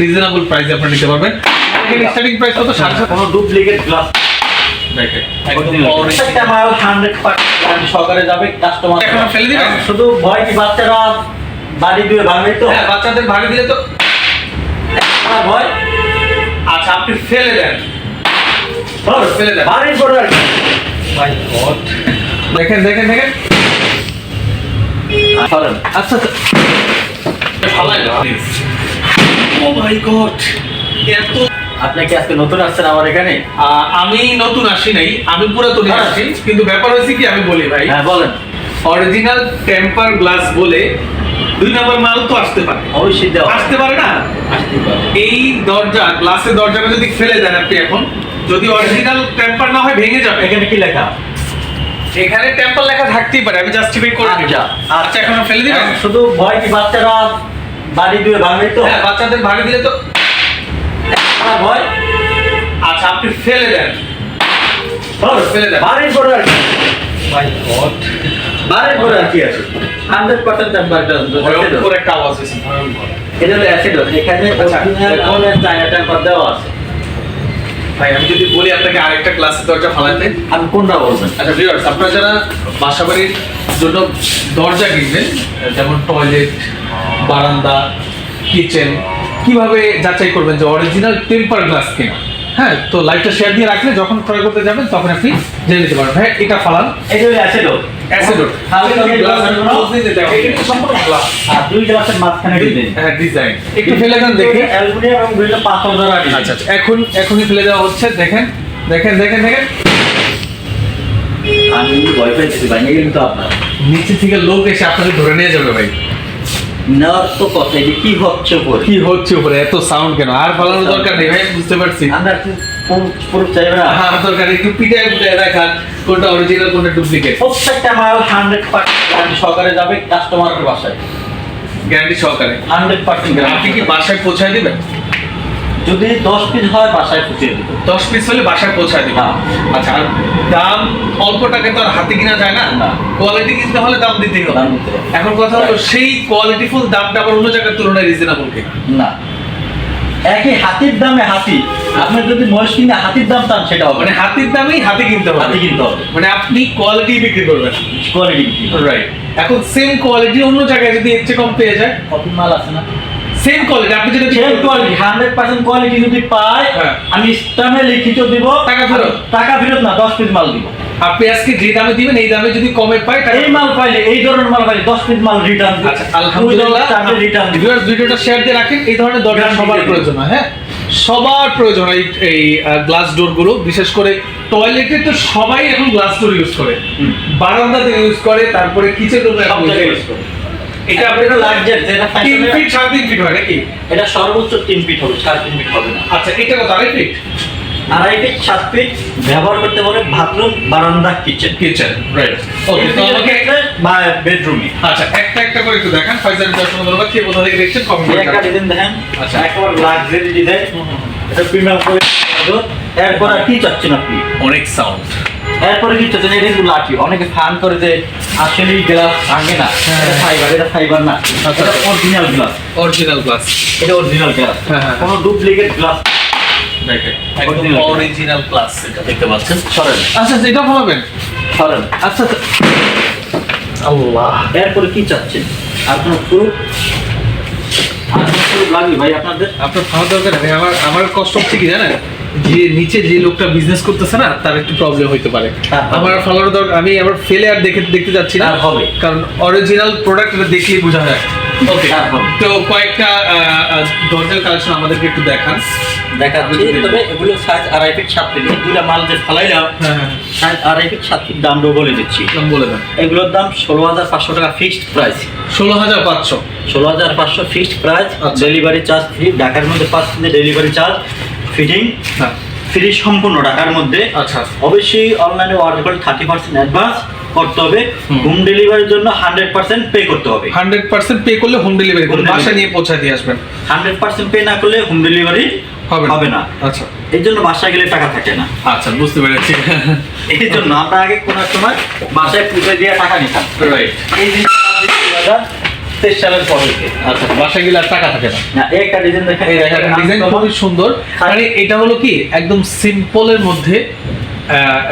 Reasonable প্রাইসে আপনারা নিতে পারবেন। স্টার্টিং প্রাইস কত? সাড়ে সাত। কোনো ডুপ্লিকেট গ্লাস দেখেন একদম প্রত্যেকটা মাল হান্ড্রেড পার্সেন্ট সহকারে যাবে কাস্টমার এখনও ফেলে দিবেন? শুধু ভয় কি বাচ্চারা বাড়ি দিয়ে ভাঙবে তো? হ্যাঁ বাচ্চাদের ভাগে দিলে তো আমার ভয়? আচ্ছা আপনি ফেলে দেন। ধর, ফেলে দেন। বাড়ির পরে আর মাই গড দেখেন দেখেন দেখেন। আচ্ছা আচ্ছা প্লিজ ও মাই গড এত আপনি কি আজকে নতুন আসছেন আমার এখানে? আমি নতুন আসি নাই আমি পুরাতনই হ্যাঁ। আসছি কিন্তু ব্যাপার হয়েছে কি আমি বলি ভাই। হ্যাঁ বলেন। অরিজিনাল টেম্পার গ্লাস বলে দুই নম্বর মাল তো আসতে পারে। অবশ্যই দেওয়া আসতে পারে না? আসতে পারে। এই দরজা গ্লাসের দরজাটা যদি ফেলে দেন আপনি এখন যদি অরিজিনাল টেম্পার না হয় ভেঙে যাবে। এখানে কি লেখা? এখানে টেম্পার লেখা থাকতেই পারে আমি জাস্টিফাই করে দিব আচ্ছা, আচ্ছা এখন ফেলে দিবেন? শুধু ভয় কি বাচ্চারা বাড়ি দিয়ে ভাঙবে তো? হ্যাঁ বাচ্চাদের ভাগে দিলে তো ভয়? আচ্ছা আপনি ফেলে দেন। ফেলে দেন। বাড়ির পরে আর মাই গড। বাড়ির পরে আর কি আছে? হান্ড্রেড পার্সেন্ট ভয়ঙ্কর একটা আওয়াজ হয়েছে এটা হলো অ্যাসিড এখানে আচ্ছা, অরিজিনাল দেখুন। চায়না টেম্পার দেওয়া আছে। ভাই আমি যদি বলি আপনাকে আরেকটা ক্লাসের দরজা ফালাতে। আমি কোনটা বলবেন? আচ্ছা ভিউয়ার্স আপনারা যারা বাসাবাড়ির জন্য দরজা কিনবেন যেমন টয়লেট বারান্দা কিচেন কীভাবে যাচাই করবেন যে অরিজিনাল টেম্পার গ্লাস কিনা? হ্যাঁ তো লাইটটা শেয়ার দিয়ে রাখলে যখন ক্রয় করতে যাবেন তখন আপনি জেনে নিতে পারবেন। হ্যাঁ এটা ফালান। এখন এখনই ফেলে দেওয়া হচ্ছে। দেখেন দেখেন দেখেন দেখেন। আমি পাইছি ভাঙে গেলে আপনার। নিচে থেকে লোক এসে আপনাকে ধরে নিয়ে যাবে ভাই। নেওয়ার তো কথা এটা কি হচ্ছে পরে কি হচ্ছে উপরে? এত সাউন্ড কেন? আর ফালানোর দরকার নেই ভাই বুঝতে পারছি। আমরা কি পুরো চাইবে না। আর দরকার একটু পিটায় পিটায় দেখান কোনটা অরিজিনাল কোনটা ডুপ্লিকেট প্রত্যেকটা মাল হান্ড্রেড পার্সেন্ট সহকারে যাবে কাস্টমারের বাসায়। গ্যারান্টি সহকারে। হান্ড্রেড পার্সেন্ট আপনি কি বাসায় পৌঁছায় দিবেন? যদি দশ পিস হয় বাসায় ফুটিয়ে দেবো। দশ পিস হলে বাসায় পৌঁছায় দিবেন হ্যাঁ। আচ্ছা আর দাম অল্প টাকায় তো আর হাতে কিনা যায় না। কোয়ালিটি কিনতে হলে দাম দিতেই হবে। এখন কথা হলো সেই কোয়ালিটিফুল দামটা আবার অন্য জায়গার তুলনায় রিজনেবল কিনা না। একই হাতির দামে হাতি। আপনি যদি মহিষ কিনে হাতির দাম চান সেটা হবে। মানে হাতির দামেই হাতে কিনতে হবে। হাতি কিনতে হবে। মানে আপনি কোয়ালিটি বিক্রি করবেন। কোয়ালিটি বিক্রি রাইট এখন সেম কোয়ালিটি অন্য জায়গায় যদি এর চেয়ে কম পেয়ে যায়? কত মাল আছে না। সেম কোয়ালিটি আপনি যদি same quality hundred percent quality যদি পাই হ্যাঁ। আমি স্টামে লিখিত দিব টাকা ফেরত? টাকা ফেরত না দশ পিস মাল দিব আপনি আজকে যে দামে দিবেন এই দামে যদি কমে তাহলে এই মাল পাইলে এই ধরনের মাল পাইলে দশ পিস মাল রিটার্ন আচ্ছা আলহামদুলিল্লাহ রিটার্ন ভিউয়ার্স ভিডিওটা শেয়ার দিয়ে রাখেন এই ধরনের Guarantee সবার প্রয়োজন হ্যাঁ সবার প্রয়োজন এই- এই গ্লাস ডোরগুলো বিশেষ করে টয়লেটে তো সবাই এখন গ্লাস ডোর ইউজ করে। বারান্দাতে ইউজ করে তারপরে কিচেন রুমে use করে। এটা এটা আপনার লার্জের যেটা তিন ফিট সাড়ে তিন ফিট হয় নাকি? এটা সর্বোচ্চ তিন ফিট হবে সাড়ে তিন ফিট হবে না। আচ্ছা এটা কত আড়াই ফিট আড়াই ফিট সাত ফিট ব্যবহার করতে পারে বাথরুম বারান্দা কিচেন কিচেন রাইট ওকে তো আমাকে বেডরুমে আচ্ছা একটা একটা করে একটু দেখান ফাইজার দর্শক ধন্যবাদ কে কোথা থেকে দেখছেন কমেন্ট করে একটা ডিজাইন দেখেন আচ্ছা। লাক্সারি ডিজাইন এটা প্রিমিয়াম করে এরপর আর কি চাচ্ছেন আপনি? অনেক সাউন্ড এরপরে কি এটা কিন্তু লাঠি অনেকে ফান করে যে আসলে গ্লাস ভাঙে না হ্যাঁ। এটা ফাইবার এটা ফাইবার না আচ্ছা। এটা অরিজিনাল গ্লাস অরিজিনাল গ্লাস এটা অরিজিনাল গ্লাস হ্যাঁ, হ্যাঁ। কোনো ডুপ্লিকেট গ্লাস দেখেন একদম Original. অরিজিনাল গ্লাস এটা দেখতে পাচ্ছেন। সরেন। আচ্ছা আচ্ছা, এটা ফলাবেন। সরেন। আচ্ছা আল্লাহ। এরপরে কি চাচ্ছেন? আপনার প্রুফ আপনার প্রুফ লাগবে ভাই আপনাদের? আপনার খাওয়া দরকার আমার আমার কষ্ট হচ্ছে কি জানেন? যে নিচে যে লোকটা বিজনেস করতেছে না তার একটু প্রবলেম হইতে পারে। আমার ফালানোর দরকার আমি আমার ফেলে আর দেখে দেখতে যাচ্ছি না। হবে। কারণ অরিজিনাল প্রোডাক্ট এটা দেখলেই বোঝা যায়। ওকে তো কয়েকটা দরজার কালেকশন আমাদেরকে একটু দেখান। দেখাচ্ছি তবে এগুলো সাইজ আড়াই ফিট সাত ফিট দুটা মাল যে ফালাইলাম হ্যাঁ হ্যাঁ। সাইজ আড়াই ফিট সাত ফিট দামটাও বলে দিচ্ছি। নাম বলে দেন। এগুলোর দাম ষোলো হাজার পাঁচশো টাকা ফিক্সড প্রাইস ষোলো হাজার পাঁচশো। ষোলো হাজার পাঁচশো fixed price. Delivery charge free ঢাকার মধ্যে পাঁচ ডেলিভারি চার্জ ফিটিং ফ্রি সম্পূর্ণ ঢাকার মধ্যে। আচ্ছা। অবশ্যই অনলাইনে অর্ডার করলে থার্টি পার্সেন্ট অ্যাডভান্স করতে হবে। হোম। ডেলিভারির জন্য হান্ড্রেড পার্সেন্ট পে করতে হবে। হান্ড্রেড পার্সেন্ট পে করলে হোম ডেলিভারি বাসা নিয়ে পৌঁছায় দিয়ে আসবেন। হান্ড্রেড পার্সেন্ট পে না করলে হোম ডেলিভারি হবে হবে না। আচ্ছা। এই জন্য বাসায় গেলে টাকা থাকে না। আচ্ছা বুঝতে পেরেছি। এই জন্য আমরা আগে কোনো সময় বাসায় পুজো দিয়ে টাকা নিতাম। রাইট এই জিনিসটা তেইশ সালের পর। আচ্ছা বাসায় গেলে আর টাকা থাকে না। না একটা ডিজাইন দেখেন ডিজাইন খুবই সুন্দর। মানে এটা হলো কি একদম সিম্পলের মধ্যে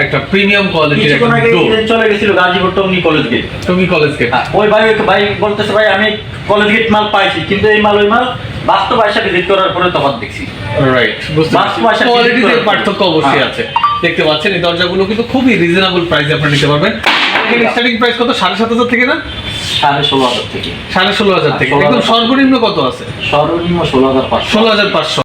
একটা প্রিমিয়াম কোয়ালিটির কিছুক্ষণ আগে একটা ডিজাইন চলে গেছিল গাজীপুর টঙ্গী কলেজ গেট তুমি কলেজ গেট ওই ভাই ভাই বলতেছে ভাই আমি কলেজ গেট মাল পাইছি কিন্তু এই মাল ওই মাল বাস্তব আয়সা ভিজিট করার পরে দেখছি। রাইট বাস্তব আশা কোয়ালিটিতে পার্থক্য অবশ্যই হ্যাঁ। আছে। দেখতে পাচ্ছেন এই দরজাগুলো কিন্তু খুবই রিজনেবল প্রাইসে আপনারা নিতে পারবেন। স্টার্টিং প্রাইস কত? সাড়ে সাত হাজার থেকে না? সাড়ে ষোলো হাজার থেকে। সাড়ে ষোলো হাজার থেকে। একদম সর্বনিম্ন কত আছে? সর্বনিম্ন ষোলো হাজার পাঁচশো। ষোলো হাজার পাঁচশো।